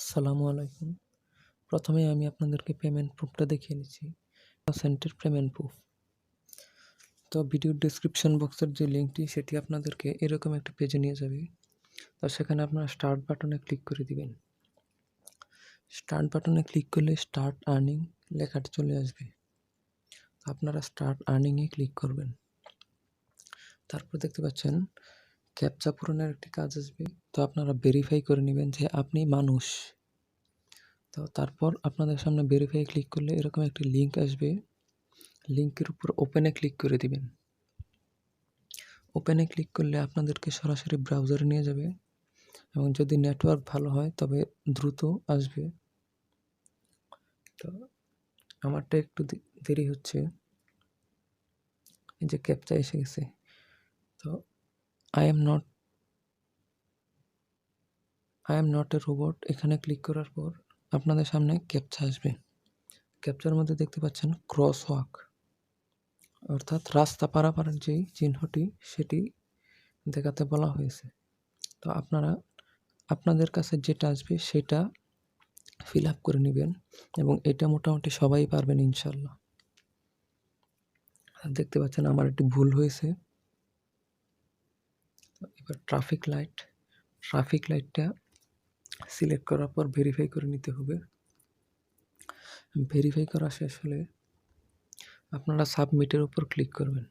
আসসালামু আলাইকুম। প্রথমে আমি আপনাদেরকে পেমেন্ট প্রুফটা দেখিয়ে নিচ্ছি। সেন্টের পেমেন্ট প্রুফ তো ভিডিওর ডিসক্রিপশন বক্সের যে লিঙ্কটি সেটি আপনাদেরকে এরকম একটা পেজে নিয়ে যাবে। তো সেখানে আপনারা স্টার্ট বাটনে ক্লিক করে দিবেন। স্টার্ট বাটনে ক্লিক করলে স্টার্ট আর্নিং লেখাটি চলে আসবে। আপনারা স্টার্ট আর্নিংয়ে ক্লিক করবেন। তারপর দেখতে পাচ্ছেন ক্যাপচা পূরণের একটি কাজ আসবে। তো আপনারা ভেরিফাই করে নেবেন যে আপনি মানুষ। তো তারপর আপনাদের সামনে ভেরিফাই ক্লিক করলে এরকম একটি লিঙ্ক আসবে। লিঙ্কের উপর ওপেনে ক্লিক করে দিবেন। ওপেনে ক্লিক করলে আপনাদেরকে সরাসরি ব্রাউজারে নিয়ে যাবে এবং যদি নেটওয়ার্ক ভালো হয় তবে দ্রুত আসবে। তো আমারটা একটু দেরি হচ্ছে। এই যে ক্যাপচা এসে গেছে। তো I am not I am not a robot এখানে ক্লিক করার পর আপনাদের সামনে ক্যাপচা আসবে। ক্যাপচার মধ্যে দেখতে পাচ্ছেন ক্রস ওয়াক অর্থাৎ রাস্তা পারাপারের যেই চিহ্নটি, সেটি দেখাতে বলা হয়েছে। তো আপনারা, আপনাদের কাছে যেটা আসবে, সেটা ফিল আপ করে নেবেন এবং এটা মোটামুটি সবাই পারবেন ইনশাল্লাহ। দেখতে পাচ্ছেন আমার একটি ভুল হয়েছে। এবার ট্রাফিক লাইট ট্রাফিক লাইটটা সিলেক্ট করার পর ভেরিফাই করে নিতে হবে। ভেরিফাই করা শেষ হলে আপনারা সাবমিটের উপর ক্লিক করবেন।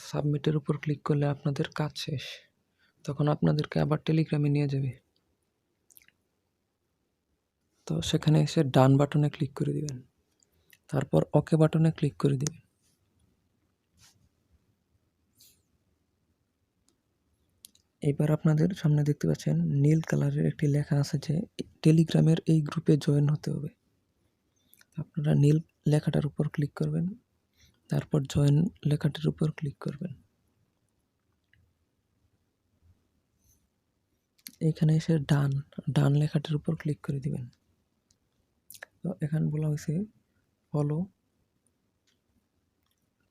সাবমিটের উপর ক্লিক করলে আপনাদের কাজ শেষ। তখন আপনাদেরকে আবার টেলিগ্রামে নিয়ে যাবে। তো সেখানে এসে ডান বাটনে ক্লিক করে দিবেন। তারপর ওকে বাটনে ক্লিক করে দিবেন। এবার আপনাদের সামনে দেখতে পাচ্ছেন নীল কালারের একটি লেখা আছে যে, টেলিগ্রামের এই গ্রুপে জয়েন হতে হবে। আপনারা নীল লেখাটার উপর ক্লিক করবেন, তারপর জয়েন লেখাটির উপর ক্লিক করবেন। এখানে এসে ডান ডান লেখাটির উপর ক্লিক করে দিবেন। তো এখানে বলা হয়েছে, ফলো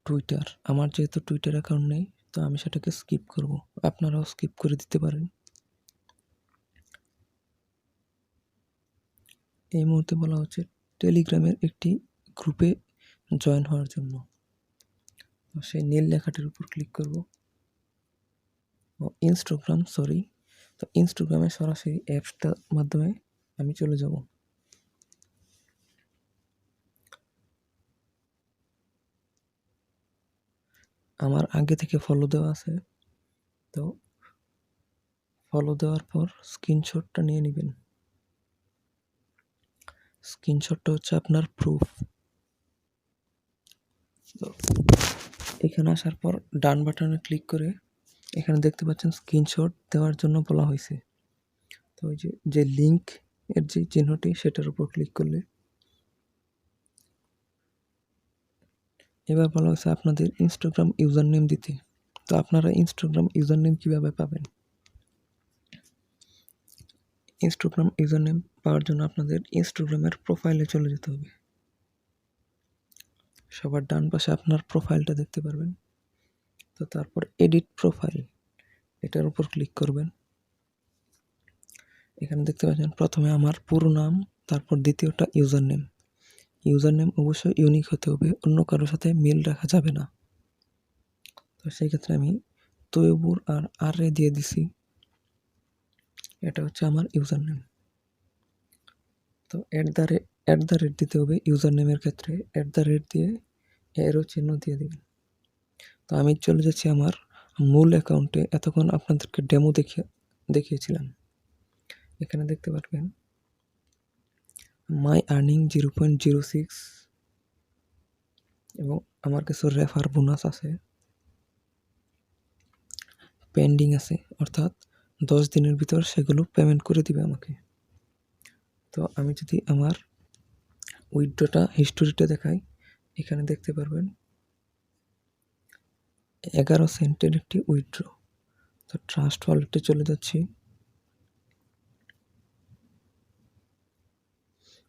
টুইটার। আমার যেহেতু টুইটার অ্যাকাউন্ট নেই তো আমি সেটাকে স্কিপ করব। আপনারাও স্কিপ করে দিতে পারেন। এই মুহূর্তে বলা হচ্ছে টেলিগ্রামের একটি গ্রুপে জয়েন হওয়ার জন্য। সেই নীল লেখাটির উপর ক্লিক করব। ও ইনস্টাগ্রাম সরি তো ইনস্টাগ্রামে সরাসরি অ্যাপসটার মাধ্যমে আমি চলে যাব। আমার আগে থেকে ফলো দেওয়া আছে। তো ফলো দেওয়ার পর স্ক্রিনশটটা নিয়ে নেবেন। স্ক্রিনশটটা হচ্ছে আপনার প্রুফ তো এখানে আসার পর ডান বাটনে ক্লিক করে এখানে দেখতে পাচ্ছেন স্ক্রিনশট দেওয়ার জন্য বলা হয়েছে। তো ওই যে যে লিঙ্ক এর যে চিহ্নটি সেটার উপর ক্লিক করলে এবার বলা হয়েছে আপনাদের ইনস্টাগ্রাম ইউজার নেম দিতে। তো আপনারা ইনস্টাগ্রাম ইউজার নেম কীভাবে পাবেন? ইনস্টাগ্রাম ইউজার নেম পাওয়ার জন্য আপনাদের ইনস্টাগ্রামের প্রোফাইলে চলে যেতে হবে। সবার ডান পাশে আপনার প্রোফাইলটা দেখতে পারবেন। তো তারপর এডিট প্রোফাইল এটার উপর ক্লিক করবেন। এখানে দেখতে পাচ্ছেন প্রথমে আমার পুরো নাম, তারপর দ্বিতীয়টা ইউজার নেম ইউজার নেম অবশ্যই ইউনিক হতে হবে, অন্য কারোর সাথে মিল রাখা যাবে না। তো সেই ক্ষেত্রে আমি তৈবুর আর আর রে দিয়ে দিছি। এটা হচ্ছে আমার ইউজার নেম তো at the rate at the rate দিতে হবে ইউজার নেমের ক্ষেত্রে। অ্যাট দ্য রেট দিয়ে এরও চিহ্ন দিয়ে দেবেন। তো আমি চলে যাচ্ছি আমার মূল অ্যাকাউন্টে এতক্ষণ আপনাদেরকে ডেমো দেখিয়ে দেখিয়েছিলাম। এখানে দেখতে পারবেন my earning zero point zero six এবং আমার কিছু রেফার বোনাস আছে। পেন্ডিং আছে, অর্থাৎ দশ দিনের ভিতর সেগুলো পেমেন্ট করে দিবে আমাকে। তো আমি যদি আমার উইড্রোটা হিস্টোরিটা দেখাই, এখানে দেখতে পারবেন, এগারো সেন্টের একটি উইড্রো তো ট্রাস্ট ওয়ালেটে চলে যাচ্ছি।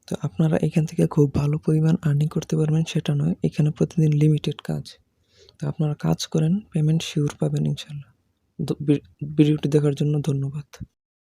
তো আপনারা এখান থেকে খুব ভালো পরিমাণ আর্নিং করতে পারবেন, সেটা নয়, এখানে প্রতিদিন লিমিটেড কাজ। তো আপনারা কাজ করেন পেমেন্ট শিওর পাবেন ইনশাল্লাহ ভিডিওটি দেখার জন্য ধন্যবাদ।